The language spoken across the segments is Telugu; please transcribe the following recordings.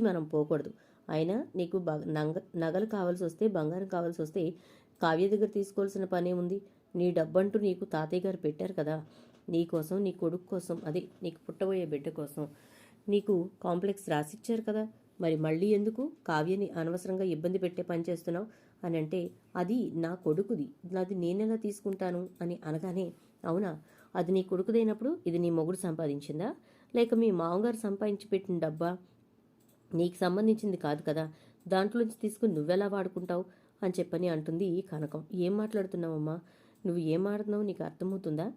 మనం పోకూడదు. అయినా నీకు బ- నగలు కావాల్సి వస్తే బంగారం కావాల్సి వస్తే కావ్య దగ్గర తీసుకోవాల్సిన పనే ఉంది. నీ డబ్బంటూ నీకు తాతయ్య గారు పెట్టారు కదా. నీ కోసం నీ కొడుకు కోసం అదే నీకు పుట్టబోయే బిడ్డ కోసం నీకు కాంప్లెక్స్ రాసిచ్చారు కదా. మరి మళ్ళీ ఎందుకు కావ్యని అనవసరంగా ఇబ్బంది పెట్టే పని చేస్తున్నావు? అని అంటే అది నా కొడుకుది. నాది నేనెలా తీసుకుంటాను? అని అనగానే అవునా? అది నీ కొడుకుదైనప్పుడు ఇది నీ మొగుడు సంపాదించిందా? లేక మీ మామగారు సంపాదించి పెట్టిన డబ్బా? నీకు సంబంధించింది కాదు కదా. దాంట్లోంచి తీసుకుని నువ్వెలా వాడుకుంటావు? అని చెప్పని అంటుంది ఈ కనకం. ఏం మాట్లాడుతున్నావమ్మా? నువ్వు ఏం ఆడుతున్నావు నీకు అర్థమవుతుందా?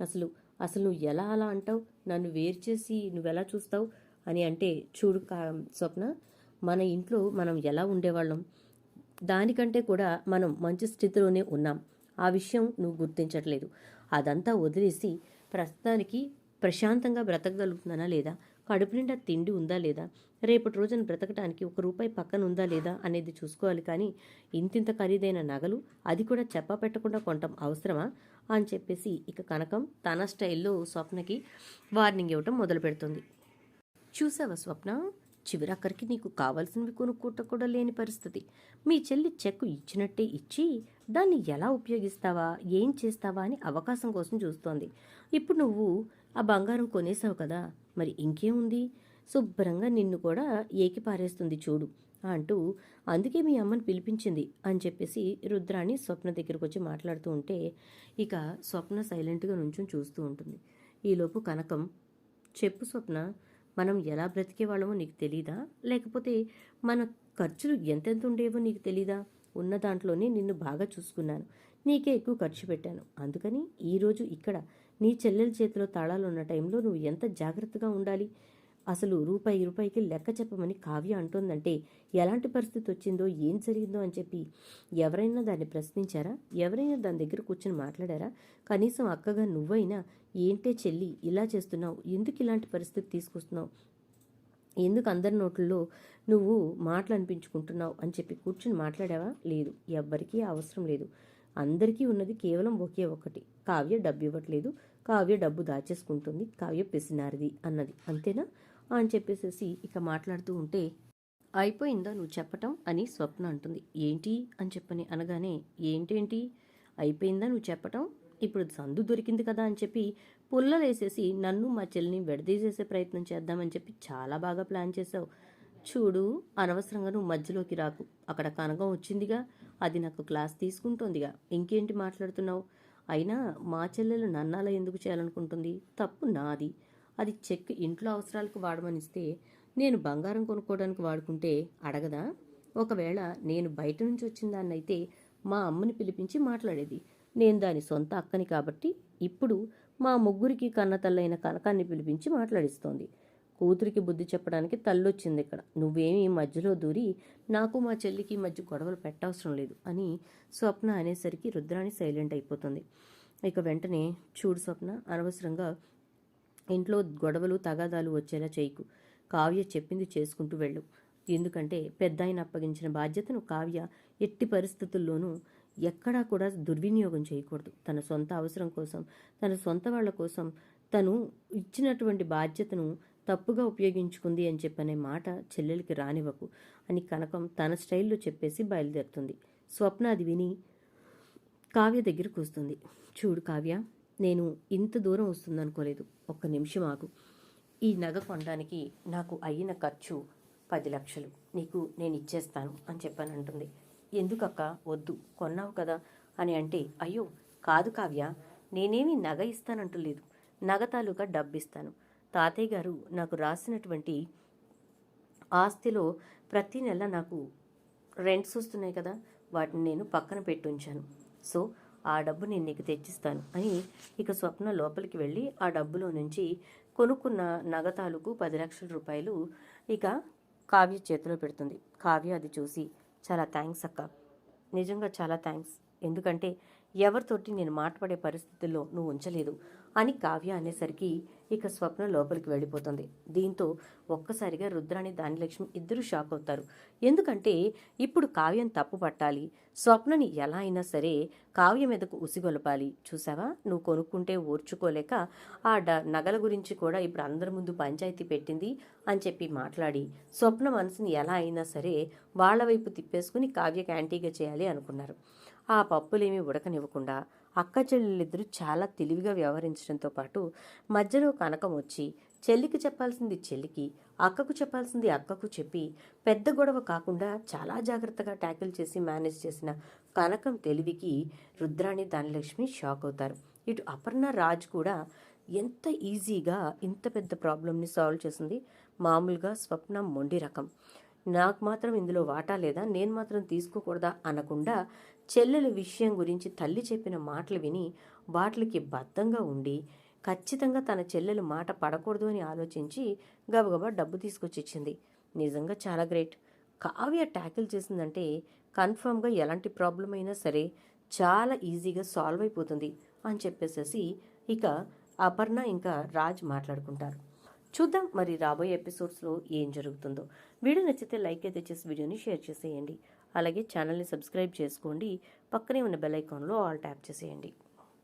అసలు అసలు నువ్వు ఎలా అలా అంటావు? నన్ను వేరు చేసి నువ్వెలా చూస్తావు? అని అంటే చూడు కా స్వప్న మన ఇంట్లో మనం ఎలా ఉండేవాళ్ళం? దానికంటే కూడా మనం మంచి స్థితిలోనే ఉన్నాం. ఆ విషయం నువ్వు గుర్తించట్లేదు. అదంతా వదిలేసి ప్రస్తుతానికి ప్రశాంతంగా బ్రతకగలుగుతున్నానా లేదా? కడుపు నిండా తిండి ఉందా లేదా? రేపటి రోజున బ్రతకటానికి ఒక రూపాయి పక్కన ఉందా లేదా అనేది చూసుకోవాలి కానీ ఇంతింత ఖరీదైన నగలు అది కూడా చెప్ప పెట్టకుండా కొనటం అవసరమా? అని చెప్పేసి ఇక కనకం తన స్టైల్లో స్వప్నకి వార్నింగ్ ఇవ్వటం మొదలు పెడుతుంది. చూసావా స్వప్న? చివరక్కరికి నీకు కావాల్సినవి కొనుక్కోట కూడా లేని పరిస్థితి. మీ చెల్లి చెక్కు ఇచ్చినట్టే ఇచ్చి దాన్ని ఎలా ఉపయోగిస్తావా? ఏం చేస్తావా? అని అవకాశం కోసం చూస్తోంది. ఇప్పుడు నువ్వు ఆ బంగారం కొనేసావు కదా మరి ఇంకేముంది శుభ్రంగా నిన్ను కూడా ఏకిపారేస్తుంది చూడు అంటూ అందుకే మీ అమ్మని పిలిపించింది అని చెప్పేసి రుద్రాణి స్వప్న దగ్గరకు వచ్చి మాట్లాడుతూ ఉంటే ఇక స్వప్న సైలెంట్గా నుంచుని చూస్తూ ఉంటుంది. ఈలోపు కనకం చెప్పు స్వప్న మనం ఎలా బ్రతికే వాళ్ళమో నీకు తెలీదా? లేకపోతే మన ఖర్చులు ఎంతెంత ఉండేవో నీకు తెలీదా? ఉన్న దాంట్లోనే నిన్ను బాగా చూసుకున్నాను నీకే ఎక్కువ ఖర్చు పెట్టాను. అందుకని ఈరోజు ఇక్కడ నీ చెల్లెల చేతిలో తాళాలు ఉన్న టైంలో నువ్వు ఎంత జాగ్రత్తగా ఉండాలి? అసలు రూపాయి రూపాయికి లెక్క చెప్పమని కావ్య అంటోందంటే ఎలాంటి పరిస్థితి వచ్చిందో ఏం జరిగిందో అని చెప్పి ఎవరైనా దాన్ని ప్రశ్నించారా? ఎవరైనా దాని దగ్గర కూర్చొని మాట్లాడారా? కనీసం అక్కగా నువ్వైనా ఏంటే చెల్లి ఇలా చేస్తున్నావు ఎందుకు ఇలాంటి పరిస్థితి తీసుకొస్తున్నావు? ఎందుకు అందరి నోట్లలో నువ్వు మాటలు అనిపించుకుంటున్నావు? అని చెప్పి కూర్చుని మాట్లాడావా? లేదు ఎవ్వరికీ అవసరం లేదు. అందరికీ ఉన్నది కేవలం ఒకే ఒకటి. కావ్య డబ్బు ఇవ్వట్లేదు కావ్య డబ్బు దాచేసుకుంటుంది. కావ్య పిసినారిది అన్నది. అంతేనా? అని చెప్పేసేసి ఇక మాట్లాడుతూ ఉంటే అయిపోయిందా నువ్వు చెప్పటం అని స్వప్న అంటుంది. ఏంటి? అని చెప్పని అనగానే ఏంటేంటి? అయిపోయిందా నువ్వు చెప్పటం? ఇప్పుడు సందు దొరికింది కదా అని చెప్పి పుల్లలేసేసి నన్ను మా చెల్లిని విడదీసేసే ప్రయత్నం చేద్దామని చెప్పి చాలా బాగా ప్లాన్ చేసావు చూడు అనవసరంగా నువ్వు మధ్యలోకి రాకు. అక్కడ కనగం వచ్చిందిగా. అది నాకు క్లాస్ తీసుకుంటోందిగా. ఇంకేంటి మాట్లాడుతున్నావు? అయినా మా చెల్లెలు నన్నాల ఎందుకు చేయాలనుకుంటుంది? తప్పు నాది. అది చెక్ ఇంట్లో అవసరాలకు వాడమనిస్తే నేను బంగారం కొనుక్కోవడానికి వాడుకుంటే అడగదా? ఒకవేళ నేను బయట నుంచి వచ్చిన దాన్నైతే మా అమ్మని పిలిపించి మాట్లాడేది. నేను దాని సొంత అక్కని కాబట్టి ఇప్పుడు మా ముగ్గురికి కన్న తల్లైన కనకాన్ని పిలిపించి మాట్లాడిస్తోంది. కూతురికి బుద్ధి చెప్పడానికి తల్లొచ్చింది ఇక్కడ. నువ్వేమీ మధ్యలో దూరి నాకు మా చెల్లికి మధ్య గొడవలు పెట్టవసరం లేదు అని స్వప్న అనేసరికి రుద్రాణి సైలెంట్ అయిపోతుంది. ఇక వెంటనే చూడు స్వప్న అనవసరంగా ఇంట్లో గొడవలు తగాదాలు వచ్చేలా చేయకు. కావ్య చెప్పింది చేసుకుంటూ వెళ్ళు. ఎందుకంటే పెద్ద ఆయన అప్పగించిన బాధ్యతను కావ్య ఎట్టి పరిస్థితుల్లోనూ ఎక్కడా కూడా దుర్వినియోగం చేయకూడదు. తన సొంత అవసరం కోసం తన సొంత వాళ్ళ కోసం తను ఇచ్చినటువంటి బాధ్యతను తప్పుగా ఉపయోగించుకుంది అని చెప్పనే మాట చెల్లెలికి రానివ్వకు అని కనకం తన స్టైల్లో చెప్పేసి బయలుదేరుతుంది. స్వప్న అది విని కావ్య దగ్గరకు వస్తుంది చూడు కావ్య నేను ఇంత దూరం వస్తుందనుకోలేదు. ఒక్క నిమిషం ఆగు. ఈ నగ కొనడానికి నాకు అయిన ఖర్చు పది లక్షలు. నీకు నేను ఇచ్చేస్తాను అని చెప్పని అంటుంది ఎందుకక్క? వద్దు. కొన్నావు కదా అని అంటే అయ్యో కాదు కావ్య నేనేమి నగ ఇస్తానంటలేదు. నగ తాలూకా డబ్బిస్తాను. తాతయ్య గారు నాకు రాసినటువంటి ఆస్తిలో ప్రతి నెల నాకు రెంట్స్ వస్తున్నాయి కదా వాటిని నేను పక్కన పెట్టి ఉంచాను. సో ఆ డబ్బు నేను నీకు తెచ్చిస్తాను అని ఇక స్వప్న లోపలికి వెళ్ళి ఆ డబ్బులో నుంచి కొనుక్కున్న నగ తాలూకు పది లక్షల రూపాయలు ఇక కావ్య చేతిలో పెడుతుంది. కావ్య అది చూసి చాలా థ్యాంక్స్ అక్క. నిజంగా చాలా థ్యాంక్స్ ఎందుకంటే ఎవరితోటి నేను మాట్లాడే పరిస్థితుల్లో నువ్వు ఉంచలేదు. అని కావ్య అనేసరికి ఇక స్వప్న లోపలికి వెళ్ళిపోతుంది. దీంతో ఒక్కసారిగా రుద్రాని దానిలక్ష్మి ఇద్దరు షాక్ అవుతారు. ఎందుకంటే ఇప్పుడు కావ్యం తప్పు పట్టాలి. స్వప్నని ఎలా అయినా సరే కావ్య మీదకు ఉసిగొలపాలి. చూసావా నువ్వు కొనుక్కుంటే ఓర్చుకోలేక ఆ డ నగల గురించి కూడా ఇప్పుడు అందరి ముందు పంచాయతీ పెట్టింది అని చెప్పి మాట్లాడి స్వప్న మనసుని ఎలా అయినా సరే వాళ్ళ వైపు తిప్పేసుకుని కావ్యకి యాంటీగా చేయాలి అనుకున్నారు. ఆ పప్పులేమీ ఉడకనివ్వకుండా అక్క చెల్లెలిద్దరూ చాలా తెలివిగా వ్యవహరించడంతో పాటు మధ్యలో కనకం వచ్చి చెల్లికి చెప్పాల్సింది చెల్లికి అక్కకు చెప్పాల్సింది అక్కకు చెప్పి పెద్ద గొడవ కాకుండా చాలా జాగ్రత్తగా ట్యాకిల్ చేసి మేనేజ్ చేసిన కనకం తెలివికి రుద్రాణి ధనలక్ష్మి షాక్ అవుతారు. ఇటు అపర్ణ రాజ్ కూడా ఎంత ఈజీగా ఇంత పెద్ద ప్రాబ్లమ్ని సాల్వ్ చేసింది? మామూలుగా స్వప్న మొండి రకం. నాకు మాత్రం ఇందులో వాటా లేదా నేను మాత్రం తీసుకోకూడదా అనకుండా చెల్లెల విషయం గురించి తల్లి చెప్పిన మాటలు విని వాటికి బద్ధంగా ఉండి ఖచ్చితంగా తన చెల్లెలు మాట పడకూడదు అని ఆలోచించి గబగబా డబ్బు తీసుకొచ్చి ఇచ్చింది నిజంగా చాలా గ్రేట్. కావ్య ట్యాకిల్ చేసిందంటే కన్ఫర్మ్గా ఎలాంటి ప్రాబ్లం అయినా సరే చాలా ఈజీగా సాల్వ్ అయిపోతుంది అని చెప్పేసేసి ఇక అపర్ణ ఇంకా రాజ్ మాట్లాడుకుంటారు. చూద్దాం మరి రాబోయే ఎపిసోడ్స్లో ఏం జరుగుతుందో. వీడియో నచ్చితే లైక్ అయితే చేసి వీడియోని షేర్ చేసేయండి. అలాగే ఛానల్ని సబ్స్క్రైబ్ చేసుకోండి. పక్కనే ఉన్న బెల్ ఐకాన్లో ఆల్ ట్యాప్ చేసేయండి.